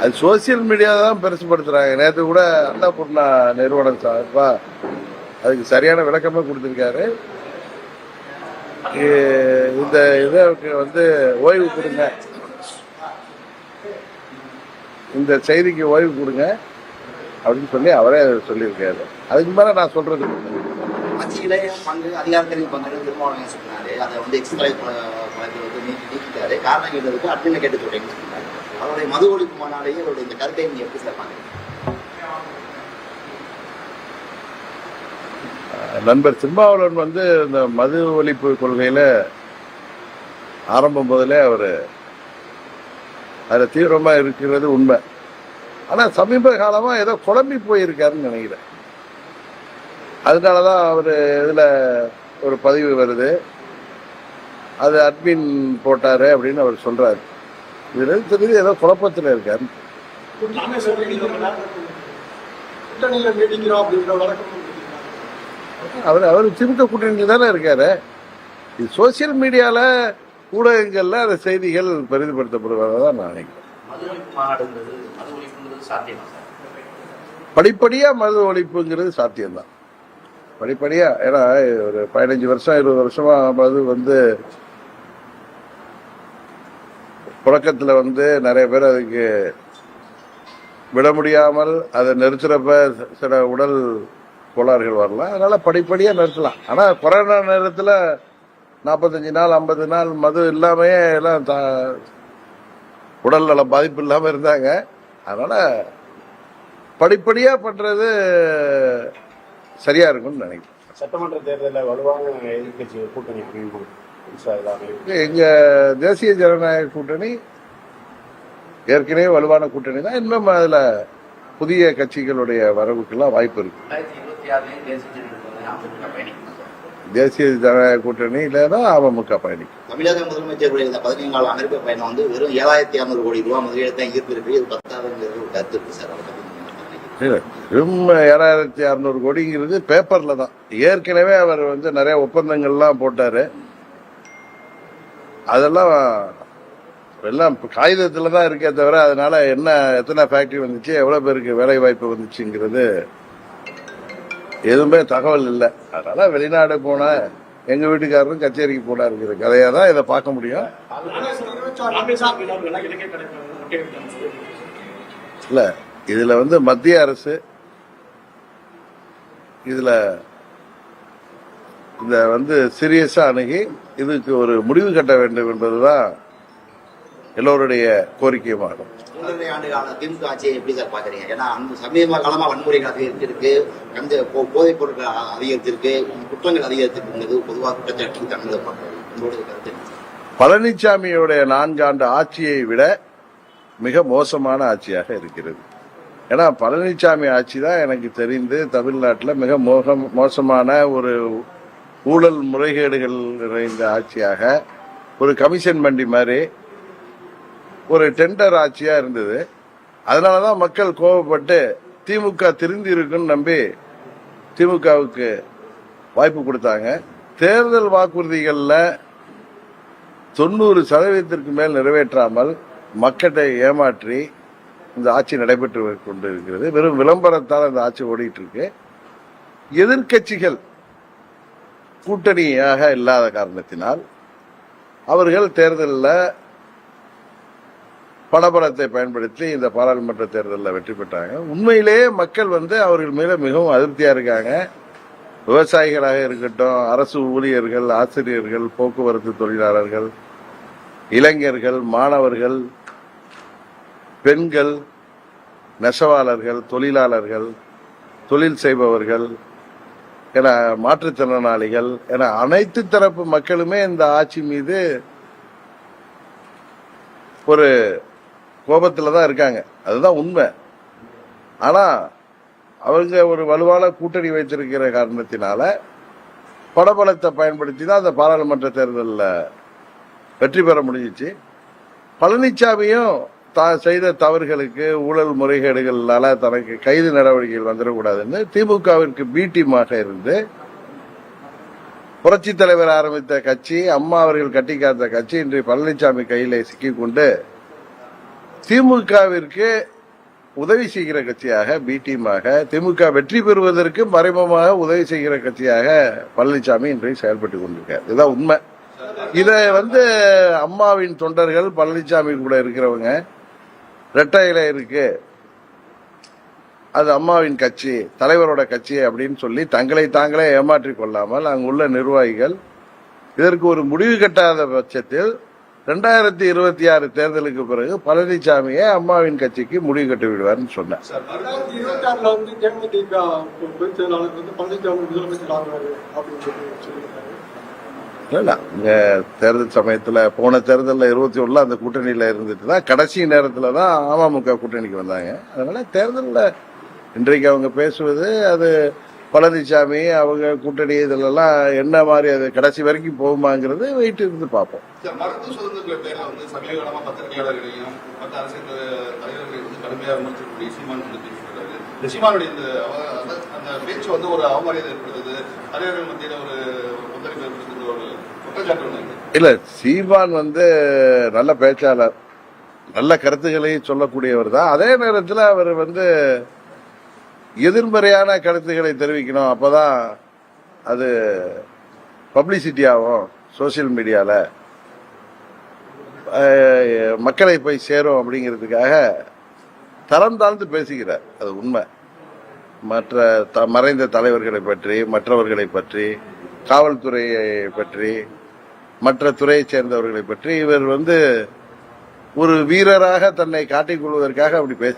அது social media தான் பெருசுப்படுத்துறாங்க நேற்று கூட அன்னபூர்ணா நிறுவனம் சார்பா அதுக்கு சரியான விளக்கமே கொடுத்துருக்காரு. இந்த இதற்கு வந்து ஓய்வு கொடுங்க. இந்த செய்திக்கு ஓய்வு கொடுங்க. அப்படின்னு சொல்லி அவரே சொல்லியிருக்காரு. அதுக்கு மேல நான் சொல்றது கட்சியிலே பங்கு அதிகாரத்திலையும் பங்கு திருமாவளவன் சொன்னாரு அதை வந்து எக்ஸ்பிளைன் வழக்கில் வந்து நீக்கி நீக்கிட்டாரு. காரணம் கேட்டதுக்கு அட்மினை கேட்டு சொல்றேன்னு சொன்னாரு அவருடைய மது ஒழிப்பு மாநாடையே அவருடைய இந்த கருத்தை நீங்க எப்படி சேர்ப்பாங்க நண்பர் திருமாவளவன் வந்து இந்த மது ஒழிப்பு கொள்கையில ஆரம்பம் முதலே அவர் அதுல தீவிரமா இருக்கிறது உண்மை. ஆனா சமீப காலமா ஏதோ குழம்பி போயிருக்காருன்னு நினைக்கிறேன். அதனாலதான் அவர் இதுல ஒரு பதிவு வருது. அது அட்மின் போட்டாரு அப்படின்னு அவர் சொல்றாரு. இதுல தெரியுது ஏதோ குழப்பத்துல இருக்காரு? அவர் அவர் திமுக கூட்டணியில் தானே இருக்காரு. இது சோசியல் மீடியால ஊடகங்கள்ல அந்த செய்திகள் பெரிதுபடுத்தப்படுவதாக தான் நான் நினைக்கிறேன். மது ஒழிப்பு மாநாடுங்கிறது மது ஒழிப்புங்கிறது சாத்தியமா சார்? படிப்படியா மது ஒழிப்புங்கிறது சாத்தியம்தான். படிப்படியா ஏன்னா ஒரு பதினஞ்சு வருஷம் இருபது வருஷமா மது வந்து புழக்கத்துல வந்து நிறைய பேர் அதுக்கு விட முடியாமல் அதை நிறுத்துறப்ப சில உடல் கோளாறுகள் வரலாம். அதனால படிப்படியா நிறுத்தலாம். ஆனா கொரோனா நேரத்துல நாற்பத்தஞ்சு நாள் ஐம்பது நாள் மது இல்லாமயே எல்லாம் தா- உடல் நல பாதிப்பு இல்லாம இருந்தாங்க. அதனால படிப்படியா பண்றது சரியா இருக்கும்னு நினைக்கிறேன். சட்டமன்ற தேர்தலில் வலுவான எதிர்கட்சி கூட்டணி அமையும் புதுசா எல்லாமே எங்க தேசிய ஜனநாயக கூட்டணி ஏற்கனவே வலுவான கூட்டணி தான். இன்னும் அதுல புதிய கட்சிகளுடைய வரவுக்கெல்லாம் வாய்ப்பு இருக்கு. தேசிய ஜனநாயக கூட்டணியில தான் அமமுக பயணிக்கும். தமிழக முதலமைச்சருடைய இந்த பதினைந்து நாள் அமெரிக்க பயணம் வந்து வெறும் ஏழாயிரத்தி அறுநூறு கோடி ரூபாய் முதலீடு தான் ஈர்ப்பு இருக்கு. இது ஒரு கருத்து இருக்கு சார். ஏழாயிரத்தி அறுநூறு கோடிங்கிறது பேப்பர்ல தான். ஏற்கனவே அவர் வந்து நிறைய ஒப்பந்தங்கள்லாம் போட்டாரு. அதெல்லாம் எல்லாம் காகிதத்துல தான் இருக்கே தவிர அதனால என்ன எத்தனை ஃபேக்டரி வந்துச்சு எவ்வளவு பேருக்கு வேலை வாய்ப்பு வந்துச்சுங்கிறது எதுவுமே தகவல் இல்லை. அதனால வெளிநாடு போன எங்க வீட்டுக்காரரும் கச்சேரிக்கு போனாருங்கிற கதையா தான் இதை பார்க்க முடியும். இல்ல. இதுல வந்து மத்திய அரசு இதுல இந்த வந்து சீரியஸா அணுகி இதுக்கு ஒரு முடிவு கட்ட வேண்டும் என்பதுதான் எல்லோருடைய கோரிக்கையுமாகும். திமுக ஆட்சியை எப்படி சார் பாக்குறீங்க ஏன்னா அந்த சமீப காலமா வன்முறைகள் அதிகரிச்சிருக்கு கஞ்ச போதைப் பொருட்கள் குற்றங்கள் பொதுவாக குற்றச்சாட்டு தமிழக? பழனிசாமியுடைய நான்காண்டு ஆட்சியை விட மிக மோசமான ஆட்சியாக இருக்கிறது. ஏன்னா பழனிசாமி ஆட்சி தான் எனக்கு தெரிந்து தமிழ்நாட்டில் மிக மோகம் மோசமான ஒரு ஊழல் முறைகேடுகள் நிறைந்த ஆட்சியாக ஒரு கமிஷன் மண்டி மாதிரி ஒரு டெண்டர் ஆட்சியாக இருந்தது. அதனால தான் மக்கள் கோபப்பட்டு திமுக திருந்தி இருக்குன்னு நம்பி திமுகவுக்கு வாய்ப்பு கொடுத்தாங்க. தேர்தல் வாக்குறுதிகளில் தொண்ணூறு சதவீதத்திற்கு மேல் நிறைவேற்றாமல் மக்களை ஏமாற்றி இந்த ஆட்சி நடைபெற்று கொண்டு இருக்கிறது வெறும் விளம்பரத்தால் அந்த ஆட்சி ஓடிட்டு இருக்கு எதிர்க்கட்சிகள் கூட்டணியாக இல்லாத காரணத்தினால் அவர்கள் தேர்தலில் பணபலத்தை பயன்படுத்தி இந்த பாராளுமன்ற தேர்தலில் வெற்றி பெற்றாங்க. உண்மையிலேயே மக்கள் வந்து அவர்கள் மேல மிகவும் அதிருப்தியா இருக்காங்க. விவசாயிகளாக இருக்கட்டும் அரசு ஊழியர்கள் ஆசிரியர்கள் போக்குவரத்து தொழிலாளர்கள் இளைஞர்கள் மாணவர்கள் பெண்கள் நெசவாளர்கள் தொழிலாளர்கள் தொழில் செய்பவர்கள் என மாற்றுத்திறனாளிகள் என அனைத்து தரப்பு மக்களுமே இந்த ஆட்சி மீது ஒரு கோபத்தில் தான் இருக்காங்க. அதுதான் உண்மை. ஆனால் அவங்க ஒரு வலுவான கூட்டணி வைத்திருக்கிற காரணத்தினால படபலத்தை பயன்படுத்தி தான் அந்த பாராளுமன்ற தேர்தலில் வெற்றி பெற முடிஞ்சிச்சு. பழனிசாமியும் செய்த தவறுகளுக்கு ஊழல் முறைகேடுகளால தனக்கு கைது நடவடிக்கைகள் வந்துடக்கூடாதுன்னு திமுகவிற்கு பீட்டிமாக இருந்து புரட்சி தலைவர் ஆரம்பித்த கட்சி அம்மா அவர்கள் கட்டி காத்த கட்சி இன்று பழனிசாமி கையில சிக்கிக்கொண்டு திமுகவிற்கு உதவி செய்கிற கட்சியாக பி டீமாக திமுக வெற்றி பெறுவதற்கு மறைமுகமாக உதவி செய்கிற கட்சியாக பழனிசாமி இன்றைக்கு செயல்பட்டு கொண்டிருக்கார். இதுதான் உண்மை. இதை வந்து அம்மாவின் தொண்டர்கள் பழனிசாமி கூட இருக்கிறவங்க ரெட்டையில இருக்கு. அது அம்மாவின் கட்சி தலைவரோட கட்சி அப்படின்னு சொல்லி தங்களை தாங்களே ஏமாற்றிக் கொள்ளாமல் அங்குள்ள நிர்வாகிகள் இதற்கு ஒரு முடிவு கட்டாத பட்சத்தில் ரெண்டாயிரத்தி இருபத்தி ஆறு தேர்தலுக்கு பிறகு பழனிசாமியே அம்மாவின் கட்சிக்கு முடிவு கட்டி விடுவார்னு சொன்னார் ஆகுறாரு அப்படின்னு சொல்லி தேர்தல் சமயத்துல போன தேர்தலில் இருபத்தி ஒண்ணுல அந்த கூட்டணியில இருந்துட்டு தான் கடைசி நேரத்தில் தான் அமமுக கூட்டணிக்கு வந்தாங்க. அதனால தேர்தலில் இன்றைக்கு அவங்க பேசுவது அது பழனிசாமி அவங்க கூட்டணி இதுலலாம் என்ன மாதிரி அது கடைசி வரைக்கும் போகுமாங்கிறது வெயிட் இருந்து பார்ப்போம். சார், இந்த சீமானுடைய அந்த- பேச்சு வந்து ஒரு அவமரியாதை ஏற்படுத்துது. தலைவர்கள் மத்தியில ஒரு கொந்தளிப்பு ஏற்படுத்துது ஒரு குற்றச்சாட்டு ஒண்ணு இருக்கு. இல்ல சீமான் வந்து நல்ல பேச்சாளர். நல்ல கருத்துக்களை சொல்லக்கூடியவர் தான். அதே நேரத்தில் அவர் வந்து எதிர்மறையான கருத்துக்களை தெரிவிக்கணும். அப்பதான் அது பப்ளிசிட்டி ஆகும் சோசியல் மீடியால மக்களை போய் சேரும் அப்படிங்கிறதுக்காக தரம் தாழ்ந்து பேசுகிறார். அது உண்மை. மற்ற த- மறைந்த தலைவர்களை பற்றி மற்றவர்களை பற்றி காவல்துறையை பற்றி மற்ற துறையைச் சேர்ந்தவர்களை பற்றி இவர் வந்து ஒரு வீரராக தன்னை காட்டிக் கொள்வதற்காக அப்படி பேசுறார்